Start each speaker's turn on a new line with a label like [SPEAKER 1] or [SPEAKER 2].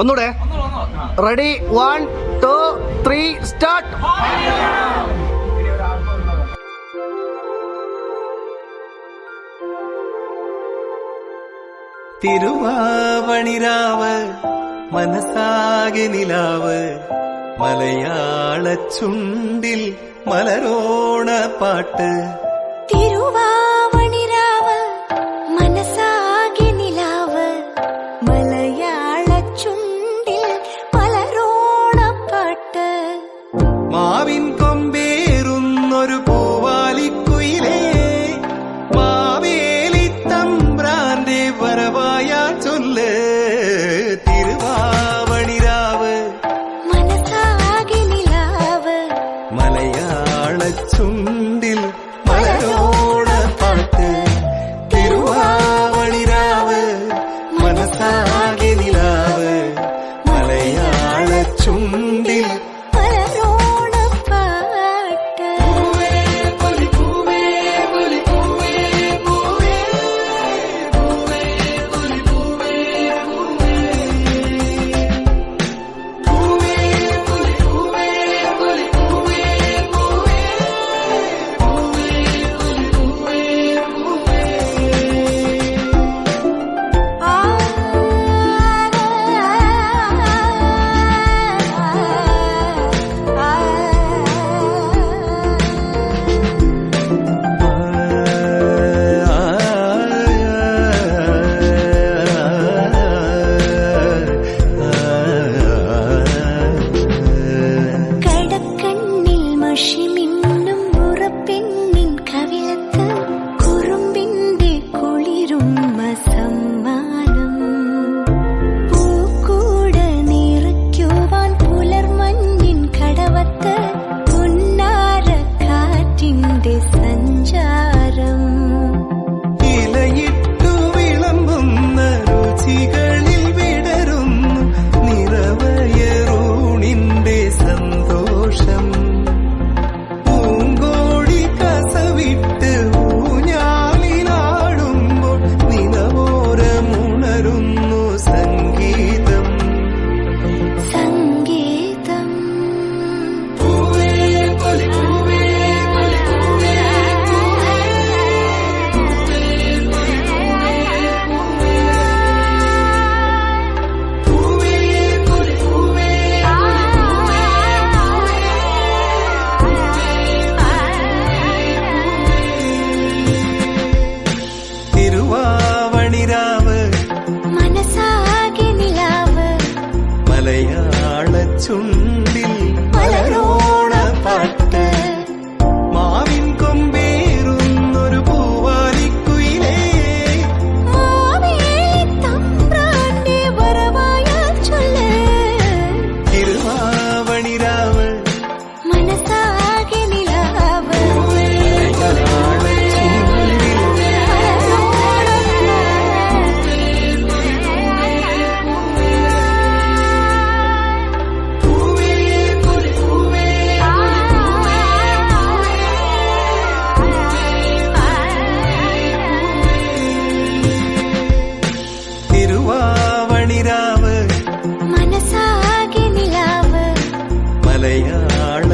[SPEAKER 1] ഒന്നുകൂടെ ready one two three start
[SPEAKER 2] തിരുവാവണിരാവ് മനസ്സാകെ നിലാവ്. മലയാള ചുണ്ടിൽ മലരോണ പാട്ട്.
[SPEAKER 3] തിരുവാ മലയാള ചുണ്ടിൽ
[SPEAKER 2] മലയാള